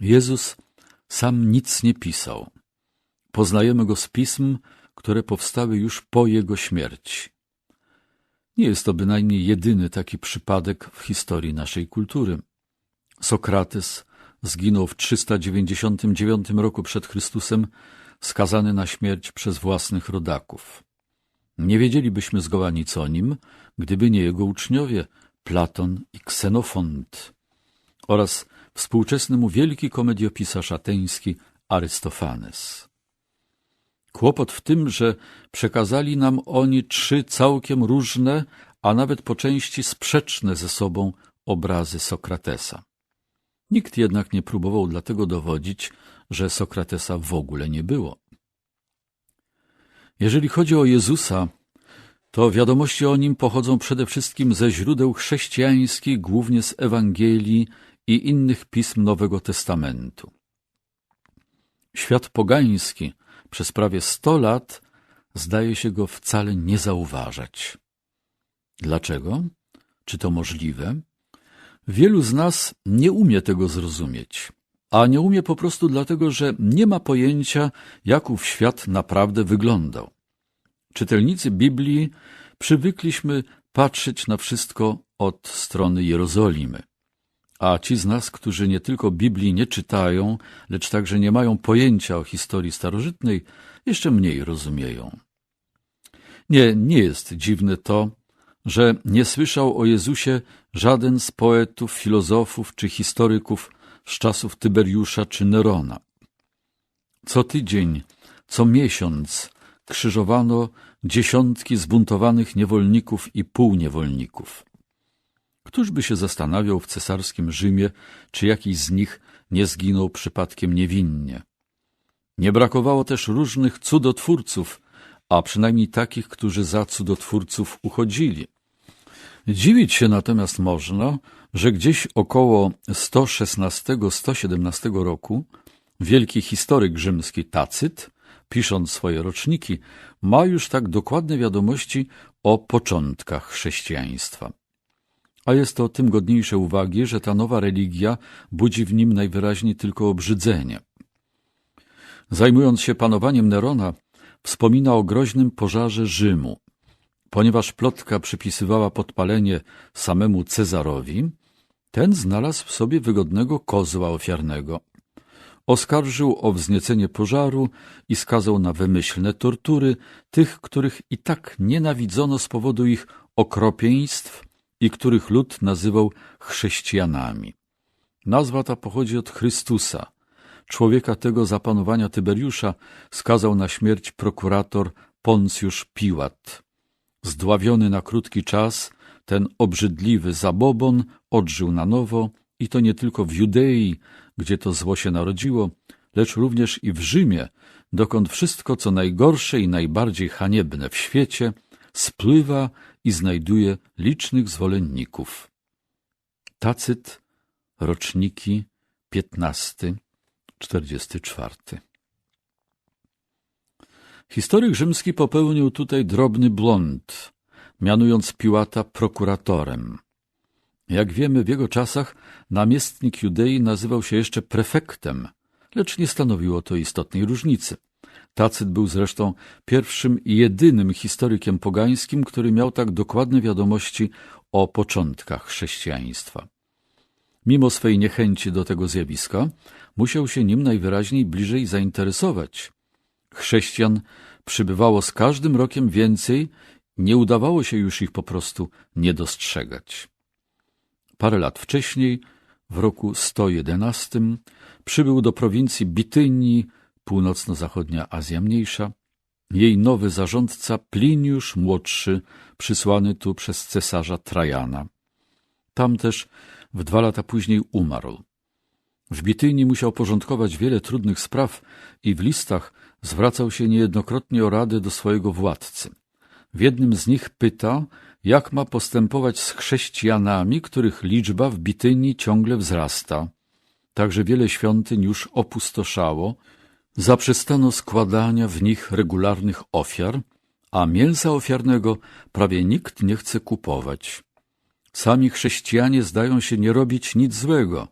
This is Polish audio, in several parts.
Jezus sam nic nie pisał. Poznajemy go z pism, które powstały już po jego śmierci. Nie jest to bynajmniej jedyny taki przypadek w historii naszej kultury. Sokrates zginął w 399 roku przed Chrystusem, skazany na śmierć przez własnych rodaków. Nie wiedzielibyśmy zgoła nic o nim, gdyby nie jego uczniowie Platon i Ksenofont oraz współczesny mu wielki komediopisarz ateński Arystofanes. Kłopot w tym, że przekazali nam oni trzy całkiem różne, a nawet po części sprzeczne ze sobą obrazy Sokratesa. Nikt jednak nie próbował dlatego dowodzić, że Sokratesa w ogóle nie było. Jeżeli chodzi o Jezusa, to wiadomości o nim pochodzą przede wszystkim ze źródeł chrześcijańskich, głównie z Ewangelii i innych pism Nowego Testamentu. Świat pogański przez prawie sto lat zdaje się go wcale nie zauważać. Dlaczego? Czy to możliwe? Wielu z nas nie umie tego zrozumieć, a nie umie po prostu dlatego, że nie ma pojęcia, jak ów świat naprawdę wyglądał. Czytelnicy Biblii przywykliśmy patrzeć na wszystko od strony Jerozolimy. A ci z nas, którzy nie tylko Biblii nie czytają, lecz także nie mają pojęcia o historii starożytnej, jeszcze mniej rozumieją. Nie, nie jest dziwne to, że nie słyszał o Jezusie żaden z poetów, filozofów czy historyków z czasów Tyberiusza czy Nerona. Co tydzień, co miesiąc krzyżowano dziesiątki zbuntowanych niewolników i półniewolników. Któż by się zastanawiał w cesarskim Rzymie, czy jakiś z nich nie zginął przypadkiem niewinnie? Nie brakowało też różnych cudotwórców, a przynajmniej takich, którzy za cudotwórców uchodzili. Dziwić się natomiast można, że gdzieś około 116-117 roku wielki historyk rzymski Tacyt, pisząc swoje roczniki, ma już tak dokładne wiadomości o początkach chrześcijaństwa. A jest to tym godniejsze uwagi, że ta nowa religia budzi w nim najwyraźniej tylko obrzydzenie. Zajmując się panowaniem Nerona, wspomina o groźnym pożarze Rzymu. Ponieważ plotka przypisywała podpalenie samemu Cezarowi, ten znalazł w sobie wygodnego kozła ofiarnego. Oskarżył o wzniecenie pożaru i skazał na wymyślne tortury tych, których i tak nienawidzono z powodu ich okropieństw i których lud nazywał chrześcijanami. Nazwa ta pochodzi od Chrystusa. Człowieka tego zapanowania Tyberiusza skazał na śmierć prokurator Poncjusz Piłat. Zdławiony na krótki czas, ten obrzydliwy zabobon odżył na nowo i to nie tylko w Judei, gdzie to zło się narodziło, lecz również i w Rzymie, dokąd wszystko, co najgorsze i najbardziej haniebne w świecie, spływa i znajduje licznych zwolenników. Tacyt, roczniki, piętnasty, czterdziesty czwarty. Historyk rzymski popełnił tutaj drobny błąd, mianując Piłata prokuratorem. Jak wiemy, w jego czasach namiestnik Judei nazywał się jeszcze prefektem, lecz nie stanowiło to istotnej różnicy. Tacyt był zresztą pierwszym i jedynym historykiem pogańskim, który miał tak dokładne wiadomości o początkach chrześcijaństwa. Mimo swej niechęci do tego zjawiska, musiał się nim najwyraźniej bliżej zainteresować. Chrześcijan przybywało z każdym rokiem więcej, nie udawało się już ich po prostu nie dostrzegać. Parę lat wcześniej, w roku 111, przybył do prowincji Bitynii północno-zachodnia Azja Mniejsza, jej nowy zarządca Pliniusz Młodszy, przysłany tu przez cesarza Trajana. Tam też w dwa lata później umarł. W Bitynii musiał porządkować wiele trudnych spraw i w listach zwracał się niejednokrotnie o radę do swojego władcy. W jednym z nich pyta, jak ma postępować z chrześcijanami, których liczba w Bitynii ciągle wzrasta. Także wiele świątyń już opustoszało, Zaprzestano składania w nich regularnych ofiar, a mięsa ofiarnego prawie nikt nie chce kupować. Sami chrześcijanie zdają się nie robić nic złego,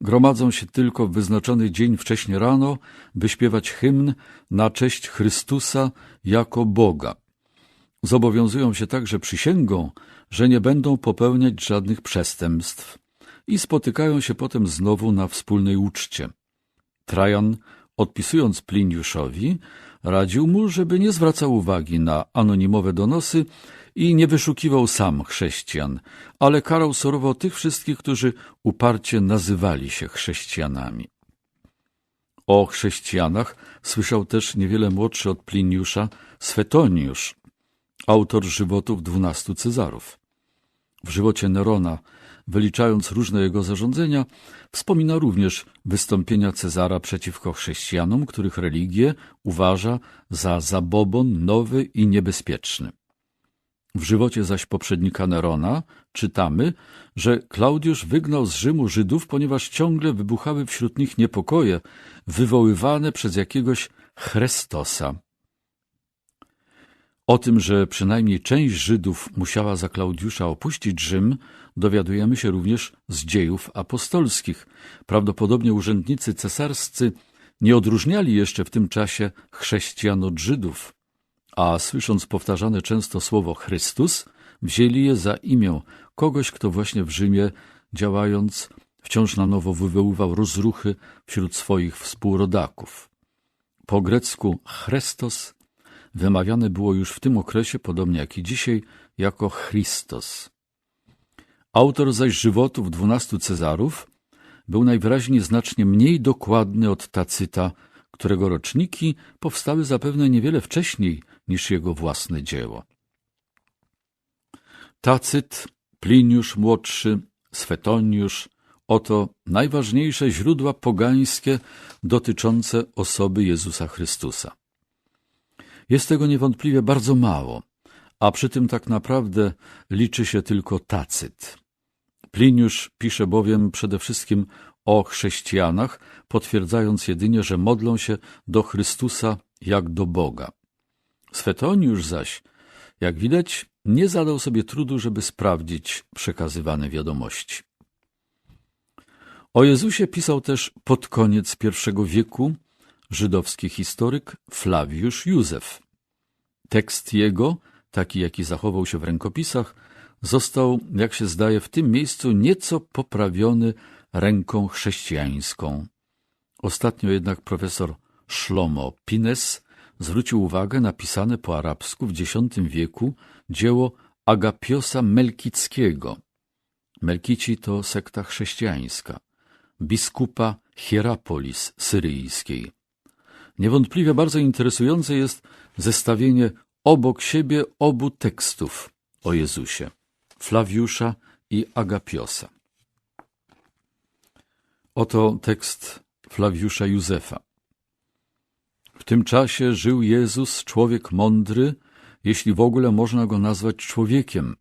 gromadzą się tylko w wyznaczony dzień wcześnie rano, by śpiewać hymn na cześć Chrystusa jako Boga. Zobowiązują się także przysięgą, że nie będą popełniać żadnych przestępstw i spotykają się potem znowu na wspólnej uczcie. Trajan, odpisując Pliniuszowi, radził mu, żeby nie zwracał uwagi na anonimowe donosy i nie wyszukiwał sam chrześcijan, ale karał surowo tych wszystkich, którzy uparcie nazywali się chrześcijanami. O chrześcijanach słyszał też niewiele młodszy od Pliniusza Swetoniusz, autor żywotów dwunastu Cezarów. W żywocie Nerona, wyliczając różne jego zarządzenia, wspomina również wystąpienia Cezara przeciwko chrześcijanom, których religię uważa za zabobon nowy i niebezpieczny. W żywocie zaś poprzednika Nerona czytamy, że Klaudiusz wygnał z Rzymu Żydów, ponieważ ciągle wybuchały wśród nich niepokoje wywoływane przez jakiegoś Chrystosa. O tym, że przynajmniej część Żydów musiała za Klaudiusza opuścić Rzym, dowiadujemy się również z dziejów apostolskich. Prawdopodobnie urzędnicy cesarscy nie odróżniali jeszcze w tym czasie chrześcijan od Żydów a słysząc powtarzane często słowo Chrystus, wzięli je za imię kogoś, kto właśnie w Rzymie, działając, wciąż na nowo wywoływał rozruchy wśród swoich współrodaków. Po grecku Chrestos wymawiane było już w tym okresie, podobnie jak i dzisiaj, jako Christos. Autor zaś żywotów dwunastu Cezarów był najwyraźniej znacznie mniej dokładny od Tacyta, którego roczniki powstały zapewne niewiele wcześniej niż jego własne dzieło. Tacyt, Pliniusz młodszy, Swetoniusz oto najważniejsze źródła pogańskie dotyczące osoby Jezusa Chrystusa. Jest tego niewątpliwie bardzo mało, a przy tym tak naprawdę liczy się tylko Tacyt. Pliniusz pisze bowiem przede wszystkim o chrześcijanach, potwierdzając jedynie, że modlą się do Chrystusa jak do Boga. Swetoniusz zaś, jak widać, nie zadał sobie trudu, żeby sprawdzić przekazywane wiadomości. O Jezusie pisał też pod koniec I wieku żydowski historyk Flawiusz Józef. Tekst jego, taki jaki zachował się w rękopisach, został, jak się zdaje, w tym miejscu nieco poprawiony ręką chrześcijańską. Ostatnio jednak profesor Szlomo Pines zwrócił uwagę na pisane po arabsku w X wieku dzieło Agapiosa Melkickiego. Melkici to sekta chrześcijańska, biskupa Hierapolis syryjskiej. Niewątpliwie bardzo interesujące jest zestawienie obok siebie obu tekstów o Jezusie, Flawiusza i Agapiosa. Oto tekst Flawiusza Józefa. W tym czasie żył Jezus, człowiek mądry, jeśli w ogóle można go nazwać człowiekiem.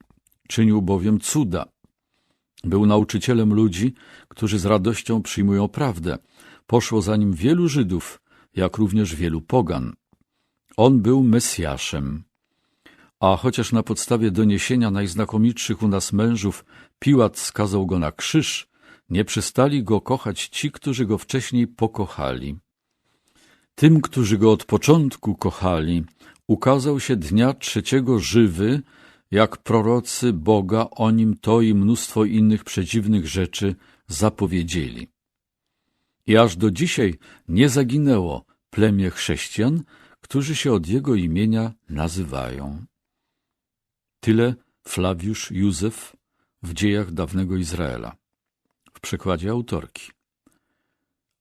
Czynił bowiem cuda. Był nauczycielem ludzi, którzy z radością przyjmują prawdę. Poszło za nim wielu Żydów, jak również wielu pogan. On był Mesjaszem. A chociaż na podstawie doniesienia najznakomitszych u nas mężów Piłat skazał go na krzyż, nie przestali go kochać ci, którzy go wcześniej pokochali. Tym, którzy go od początku kochali, ukazał się dnia trzeciego żywy, jak prorocy Boga o nim to i mnóstwo innych przedziwnych rzeczy zapowiedzieli. I aż do dzisiaj nie zaginęło plemię chrześcijan, którzy się od jego imienia nazywają. Tyle Flawiusz Józef w dziejach dawnego Izraela, w przekładzie autorki.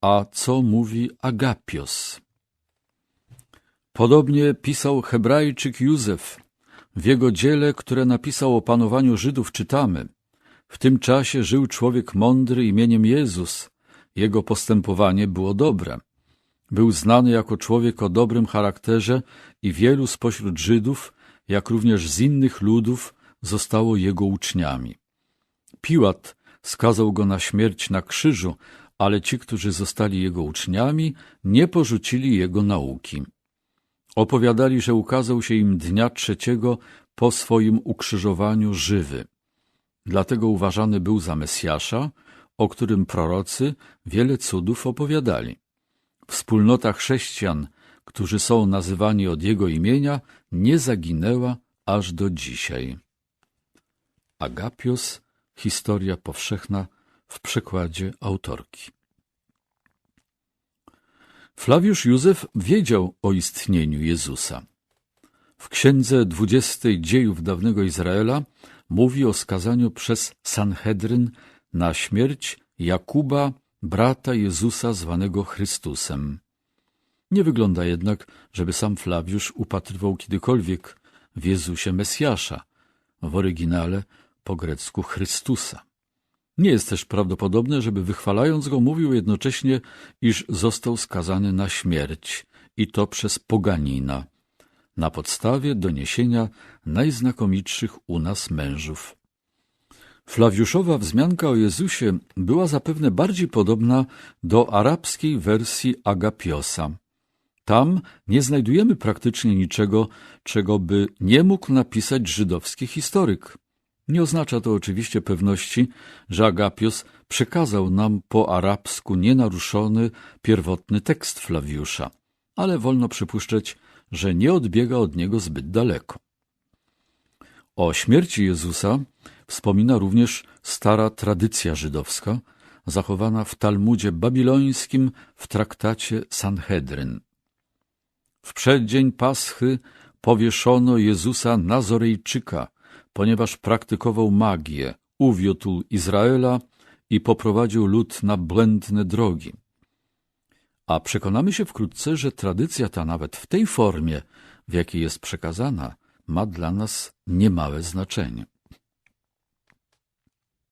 A co mówi Agapios? Podobnie pisał Hebrajczyk Józef. W jego dziele, które napisał o panowaniu Żydów, czytamy: W tym czasie żył człowiek mądry imieniem Jezus. Jego postępowanie było dobre. Był znany jako człowiek o dobrym charakterze i wielu spośród Żydów, jak również z innych ludów, zostało jego uczniami. Piłat skazał go na śmierć na krzyżu, ale ci, którzy zostali jego uczniami, nie porzucili jego nauki. Opowiadali, że ukazał się im dnia trzeciego po swoim ukrzyżowaniu żywy. Dlatego uważany był za Mesjasza o którym prorocy wiele cudów opowiadali. Wspólnota chrześcijan, którzy są nazywani od jego imienia, nie zaginęła aż do dzisiaj. Agapios, historia powszechna w przekładzie autorki. Flawiusz Józef wiedział o istnieniu Jezusa. W księdze dwudziestej dziejów dawnego Izraela mówi o skazaniu przez Sanhedryn na śmierć Jakuba, brata Jezusa zwanego Chrystusem. Nie wygląda jednak, żeby sam Flawiusz upatrywał kiedykolwiek w Jezusie Mesjasza, w oryginale po grecku Chrystusa. Nie jest też prawdopodobne, żeby wychwalając go mówił jednocześnie, iż został skazany na śmierć i to przez poganina, na podstawie doniesienia najznakomitszych u nas mężów. Flawiuszowa wzmianka o Jezusie była zapewne bardziej podobna do arabskiej wersji Agapiosa. Tam nie znajdujemy praktycznie niczego, czego by nie mógł napisać żydowski historyk. Nie oznacza to oczywiście pewności, że Agapios przekazał nam po arabsku nienaruszony, pierwotny tekst Flawiusza, ale wolno przypuszczać, że nie odbiega od niego zbyt daleko. O śmierci Jezusa wspomina również stara tradycja żydowska, zachowana w Talmudzie babilońskim w traktacie Sanhedryn. W przeddzień Paschy powieszono Jezusa Nazorejczyka, ponieważ praktykował magię, uwiódł Izraela i poprowadził lud na błędne drogi. A przekonamy się wkrótce, że tradycja ta nawet w tej formie, w jakiej jest przekazana, ma dla nas niemałe znaczenie.